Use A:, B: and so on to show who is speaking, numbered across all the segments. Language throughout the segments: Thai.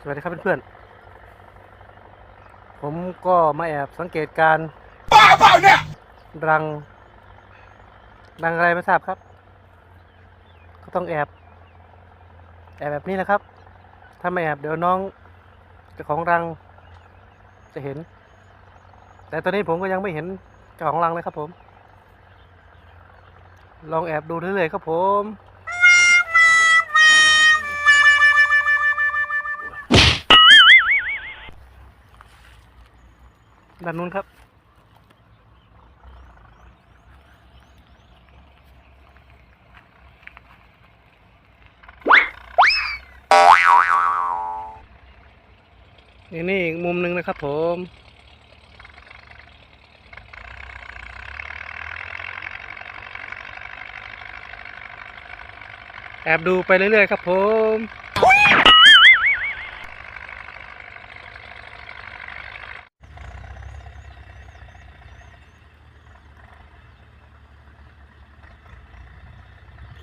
A: สวัสดีครับเพื่อนๆ ผมก็มาแอบสังเกตการ
B: บ้าเปล่าเนี่ย
A: รัง รังอะไรไม่ทราบครับ ก็ต้องแอบ แอบแบบนี้นะครับ ถ้าไม่แอบเดี๋ยวน้องเจ้าของรังจะเห็น แต่ตอนนี้ผมก็ยังไม่เห็นเจ้าของรังเลยครับผม ลองแอบดูเรื่อยๆครับผม ด้านนู้นครับ นี่นี่อีกมุมหนึ่งนะครับผมแอบดูไปเรื่อยๆครับผม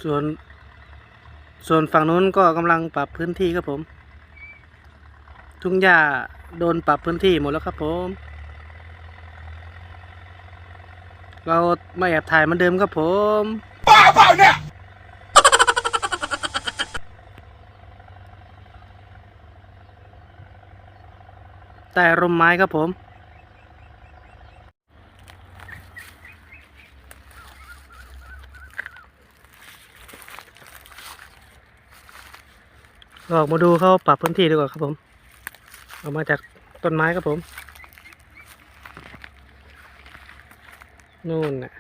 A: ส่วน ส่วนฝั่งนู้นก็กำลังปรับพื้นที่ครับผม ทุ่งหญ้าโดนปรับพื้นที่หมดแล้วครับผม เราไม่แอบถ่ายเหมือนเดิมครับผม
B: บ้าเปล่าเนี่ย
A: ใต้ร่มไม้ครับผม ออกมาดูเขาปรับพื้นที่ดีกว่าครับผมออกมาจากต้นไม้ครับผม นู่นน่ะ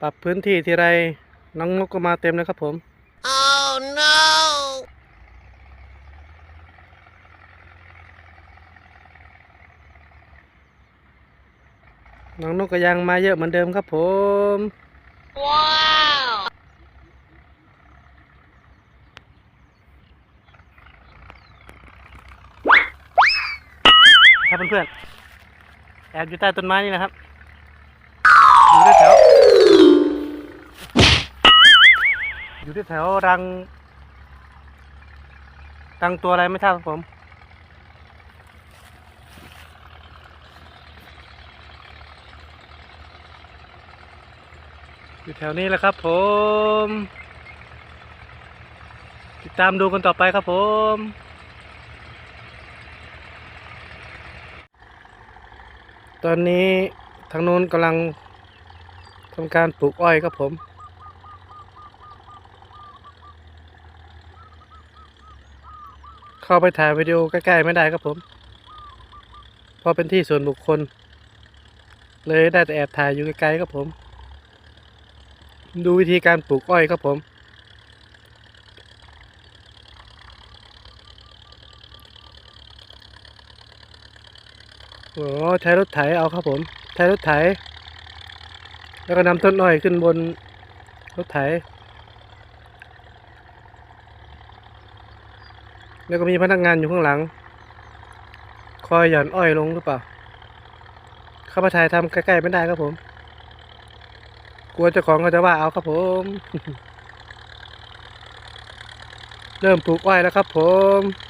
A: ปรับพื้นที่ทีไรน้องนกก็มาเต็มเลยครับผม น้องนกก็ยังมาเยอะเหมือนเดิมครับผม
C: Wow!
A: ครับเพื่อนๆแอบอยู่ใต้ต้นไม้นี่นะครับ อยู่ที่แถวอยู่ที่แถวรัง รังตัวอะไรไม่ทราบครับผม อยู่แถวนี้แหละครับผม ติดตามดูกันต่อไปครับผมตอนนี้ทางนู้นกำลังทำการปลูกอ้อยครับผม เข้าไปถ่ายวิดีโอใกล้ๆไม่ได้ครับผมเพราะเป็นที่ส่วนบุคคล เลยได้แต่แอบถ่ายอยู่ไกลๆครับผม ดูวิธีการปลูกอ้อยครับผม โอ้ใช้รถไถเอาครับผม ใช้รถไถ แล้วก็นำต้นอ้อยขึ้นบนรถไถ แล้วก็มีพนักงานอยู่ข้างหลัง คอยหย่อนอ้อยลงหรือเปล่า เข้ามาถ่ายทำใกล้ๆไม่ได้ครับผม กลัวเจ้าของเขาจะว่าเอาครับผม เริ่มปลูกอ้อยแล้วครับผม